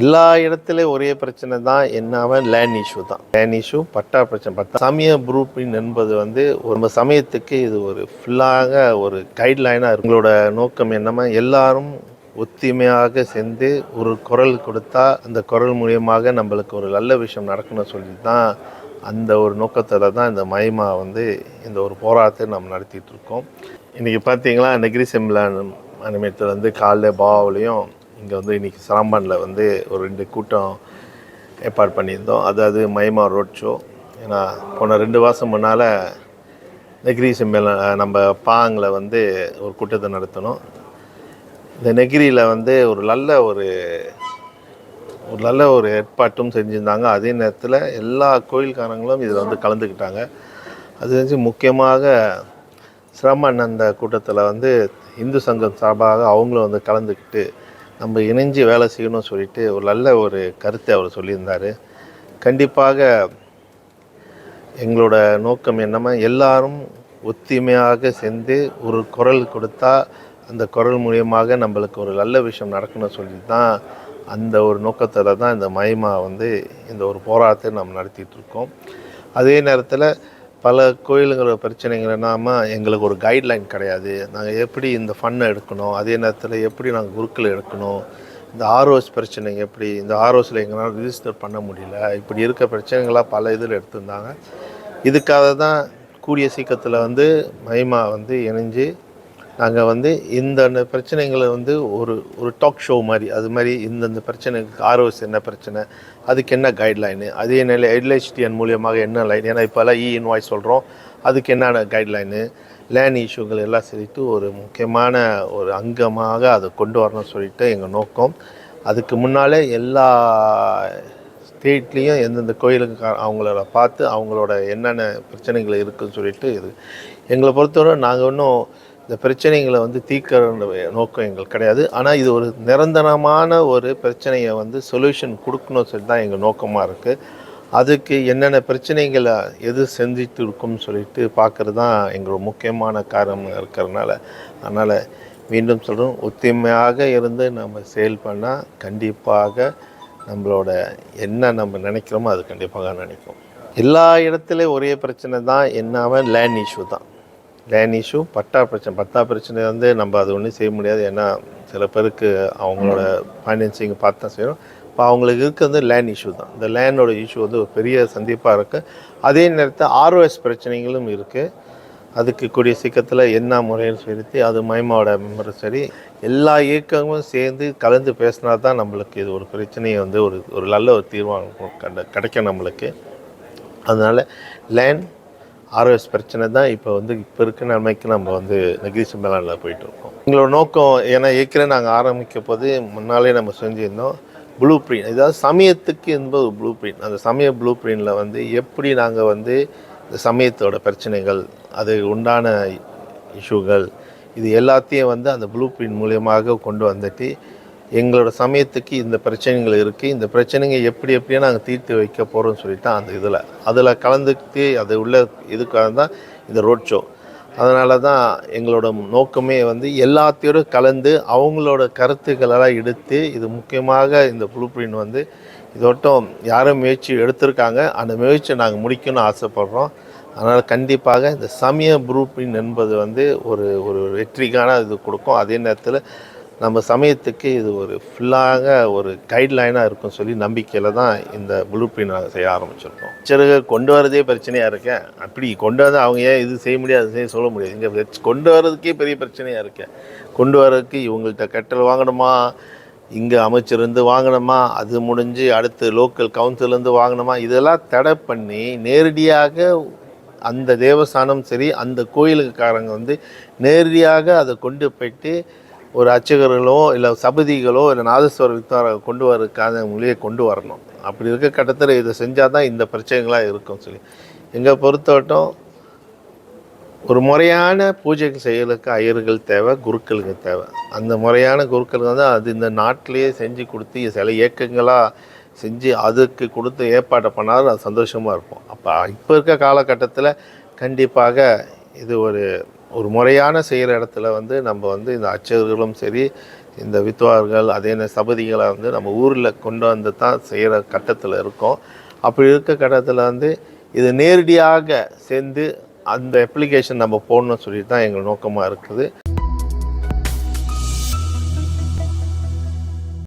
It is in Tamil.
எல்லா இடத்துலையும் ஒரே பிரச்சனை தான் என்னாம லேண்ட் இஷ்யூ தான். லேண்ட் இஷ்யூ பட்டா பிரச்சனை. பட்டா சமய குரூப்பின் என்பது வந்து ஒரு நம்ம சமயத்துக்கு இது ஒரு ஃபுல்லாக ஒரு கைட்லைனாக உங்களோட நோக்கம் என்னமா எல்லாரும் ஒத்துமையாக சேர்ந்து ஒரு குரல் கொடுத்தா அந்த குரல் மூலியமாக நம்மளுக்கு ஒரு நல்ல விஷயம் நடக்கணும்னு சொல்லி தான் அந்த ஒரு நோக்கத்தில் தான் இந்த மயமா வந்து இந்த ஒரு போராட்டத்தை நம்ம நடத்திட்டு இருக்கோம். இன்றைக்கி பார்த்தீங்களா நெகிரி செம்பிளான் அனிமேத்தில் வந்து காலைல பாவாவிலையும் இங்கே வந்து இன்றைக்கி சராம்பானில் வந்து ஒரு ரெண்டு கூட்டம் ஏற்பாடு பண்ணியிருந்தோம். அதாவது மயமா ரோட் ஷோ ஏன்னா போன ரெண்டு மாதம் முன்னால் நெகிரி செம்பில் நம்ம பாங்கில் வந்து ஒரு கூட்டத்தை நடத்தணும் இந்த நெகிரியில் வந்து ஒரு நல்ல ஒரு ஒரு நல்ல ஒரு ஏற்பாட்டும் செஞ்சுருந்தாங்க. அதே நேரத்தில் எல்லா கோயில்காரங்களும் இதில் வந்து கலந்துக்கிட்டாங்க. அது வந்து முக்கியமாக சிரமன் அந்த கூட்டத்தில் வந்து இந்து சங்கம் சார்பாக அவங்களும் வந்து கலந்துக்கிட்டு நம்ம இணைஞ்சு வேலை செய்யணும்னு சொல்லிட்டு ஒரு நல்ல ஒரு கருத்தை அவர் சொல்லியிருந்தார். கண்டிப்பாக எங்களோட நோக்கம் என்னமா எல்லாரும் ஒத்துமையாக சேர்ந்து ஒரு குரல் கொடுத்தா அந்த குரல் மூலியமாக நம்மளுக்கு ஒரு நல்ல விஷயம் நடக்கணும்னு சொல்லி தான் அந்த ஒரு நோக்கத்தில் தான் இந்த மயமா வந்து இந்த ஒரு போராட்டத்தை நம்ம நடத்திட்டு இருக்கோம். அதே நேரத்தில் பல கோயிலுங்களோட பிரச்சனைகள் என்னாம எங்களுக்கு ஒரு கைட்லைன் கிடையாது. நாங்கள் எப்படி இந்த ஃபன்னை எடுக்கணும் அதே நேரத்தில் எப்படி நாங்கள் குருக்கள் எடுக்கணும் இந்த ஆர்ஓஸ் பிரச்சனைங்க எப்படி இந்த ஆர்ஓஸில் எங்களால் ரிஜிஸ்டர் பண்ண முடியல இப்படி இருக்க பிரச்சனைகளாக பல இதில் எடுத்திருந்தாங்க. இதுக்காக தான் கூடிய சீக்கிரத்தில் வந்து மகிமா வந்து இணைஞ்சு நாங்கள் வந்து இந்த பிரச்சனைகளை வந்து ஒரு ஒரு டாக் ஷோ மாதிரி அது மாதிரி இந்தந்த பிரச்சனைக்கு ஆர்ஓஎஸ் என்ன பிரச்சனை அதுக்கு என்ன கைட்லைனு அதே நிலை எல்ஹெச்டிஎன் மூலியமாக என்ன லைன் ஏன்னா இப்போல்லாம் இ e இன்வாய்ஸ் சொல்கிறோம் அதுக்கு என்னென்ன கைட்லைனு லேண்ட் இஷ்யூகள் எல்லாம் சொல்லிட்டு ஒரு முக்கியமான ஒரு அங்கமாக அதை கொண்டு வரணும்னு சொல்லிட்டு எங்கள் நோக்கம். அதுக்கு முன்னாலே எல்லா ஸ்டேட்லேயும் எந்தெந்த கோயிலுக்கு அவங்கள பார்த்து அவங்களோட என்னென்ன பிரச்சனைகள் இருக்குதுன்னு சொல்லிட்டு இது. எங்களை பொறுத்தவரை நாங்கள் இன்னும் இந்த பிரச்சனைகளை வந்து தீர்க்கிற நோக்கம் எங்களுக்கு கிடையாது. ஆனால் இது ஒரு நிரந்தரமான ஒரு பிரச்சனையை வந்து சொல்யூஷன் கொடுக்கணும் சொல்லி தான் எங்கள் நோக்கமாக இருக்குது அதுக்கு என்னென்ன பிரச்சனைகளை எது செஞ்சுட்டு இருக்கும்னு சொல்லிட்டு பார்க்குறது தான் எங்களோட முக்கியமான காரணம் இருக்கிறதுனால அதனால் மீண்டும் சொல்கிறோம் ஒத்துமையாக இருந்து நம்ம செயல் பண்ணால் கண்டிப்பாக நம்மளோட என்ன நம்ம நினைக்கிறோமோ அது கண்டிப்பாக நினைப்போம் எல்லா இடத்துலையும் ஒரே பிரச்சனை தான் என்னாமல் லேண்ட் இஷ்யூ தான். லேண்ட் இஷ்யூ பட்டா பிரச்சனை பட்டா பிரச்சனை வந்து நம்ம அது ஒன்றும் செய்ய முடியாது. ஏன்னா சில பேருக்கு அவங்களோட ஃபைனான்சிங் பார்த்து தான் செய்யணும் இப்போ அவங்களுக்கு இருக்கிறது லேண்ட் இஷ்யூ தான். இந்த லேண்டோட இஷ்யூ வந்து ஒரு பெரிய சந்திப்பாக இருக்குது அதே நேரத்தில் ஆர்ஓஎஸ் பிரச்சனைகளும் இருக்குது அதுக்கு கூடிய சீக்கிரத்தில் என்ன முறைன்னு செலுத்தி அது மயமாவோட மெம்பரும் சரி எல்லா இயக்கங்களும் சேர்ந்து கலந்து பேசினா தான் நம்மளுக்கு இது ஒரு பிரச்சனையை வந்து ஒரு ஒரு நல்ல ஒரு தீர்மானம் கண்ட கிடைக்கும் நம்மளுக்கு. அதனால் லேண்ட் ஆர்எஸ் பிரச்சனை தான் இப்போ வந்து இப்போ இருக்க நிலைமைக்கு நம்ம வந்து நெகிரி சிம்பலானில் போயிட்டு இருக்கோம். எங்களோட நோக்கம் ஏன்னா ஏற்கனவே நாங்கள் ஆரம்பிக்க போது முன்னாலே நம்ம செஞ்சுருந்தோம். ப்ளூ பிரிண்ட் இதாவது சமயத்துக்கு என்பது ப்ளூ பிரிண்ட் அந்த சமய ப்ளூ பிரிண்டில் வந்து எப்படி நாங்கள் வந்து இந்த சமயத்தோட பிரச்சனைகள் அது உண்டான இஷ்யூகள் இது எல்லாத்தையும் வந்து அந்த ப்ளூ பிரிண்ட் மூலியமாக கொண்டு வந்துட்டு எங்களோட சமயத்துக்கு இந்த பிரச்சனைகள் இருக்குது இந்த பிரச்சனைங்க எப்படி எப்படியே நாங்கள் தீர்த்து வைக்க போகிறோம்னு சொல்லிட்டு அந்த இதில். அதில் கலந்துக்கிட்டு அது உள்ள இதுக்காக தான் இந்த ரோட் ஷோ அதனால தான் எங்களோட நோக்கமே வந்து எல்லாத்தையோட கலந்து அவங்களோட கருத்துக்களெல்லாம் எடுத்து இது முக்கியமாக இந்த ப்ளூ பிரிண்ட் வந்து இதோட்டம் யாரும் முயற்சி எடுத்திருக்காங்க. அந்த முயற்சியை நாங்கள் முடிக்கணும்னு ஆசைப்படுறோம். அதனால் கண்டிப்பாக இந்த சமய ப்ரூப்பின் என்பது வந்து ஒரு ஒரு வெற்றிக்கான இது கொடுக்கும். அதே நேரத்தில் நம்ம சமயத்துக்கு இது ஒரு ஃபுல்லாக ஒரு கைட்லைனாக இருக்கும் சொல்லி நம்பிக்கையில் தான் இந்த ப்ளூ பிரிண்ட் நாங்கள் செய்ய ஆரம்பிச்சிருக்கோம். சிறகு கொண்டு வரதே பிரச்சனையாக இருக்கேன் அப்படி கொண்டு வந்து அவங்க ஏன் இது செய்ய முடியாது செய்ய சொல்ல முடியாது? இங்கே கொண்டு வர்றதுக்கே பெரிய பிரச்சனையாக இருக்கேன் கொண்டு வர்றதுக்கு இவங்கள்ட்ட கட்டல் வாங்கணுமா? இங்கே அமைச்சிருந்து வாங்கணுமா? அது முடிஞ்சு அடுத்து லோக்கல் கவுன்சிலேருந்து வாங்கணுமா? இதெல்லாம் தடை பண்ணி நேரடியாக அந்த தேவஸ்தானம் சரி அந்த கோயிலுக்காரங்க வந்து நேரடியாக அதை கொண்டு போயிட்டு ஒரு அர்ச்சகர்களோ இல்லை சபதிகளோ இல்லை நாதஸ்வர வித்தாரை கொண்டு வரக்கான மொழியை கொண்டு வரணும். அப்படி இருக்க கட்டத்தில் இதை செஞ்சால் தான் இந்த பிரச்சனைகளாக இருக்கும் சொல்லி. எங்களை பொறுத்தவட்டம் ஒரு முறையான பூஜைக்கு செய்யறதுக்கு ஐயர்கள் தேவை குருக்களுக்கு தேவை. அந்த முறையான குருக்கள் வந்து அது இந்த நாட்டிலேயே செஞ்சு கொடுத்து சில இயக்கங்களாக செஞ்சு அதுக்கு கொடுத்து ஏற்பாட்டை பண்ணாலும் அது சந்தோஷமாக இருப்போம் அப்போ இப்போ இருக்க காலகட்டத்தில் கண்டிப்பாக இது ஒரு ஒரு முறையான செய்கிற இடத்துல வந்து நம்ம வந்து இந்த அச்சகர்களும் சரி இந்த வித்வார்கள் அதே சபதிகளை வந்து நம்ம ஊரில் கொண்டு வந்து தான் செய்கிற கட்டத்தில் இருக்கோம். அப்படி இருக்க கட்டத்தில் வந்து இது நேரடியாக சேர்ந்து அந்த அப்ளிகேஷன் நம்ம போடணும்னு சொல்லிட்டு தான் எங்கள் நோக்கமாக இருக்குது.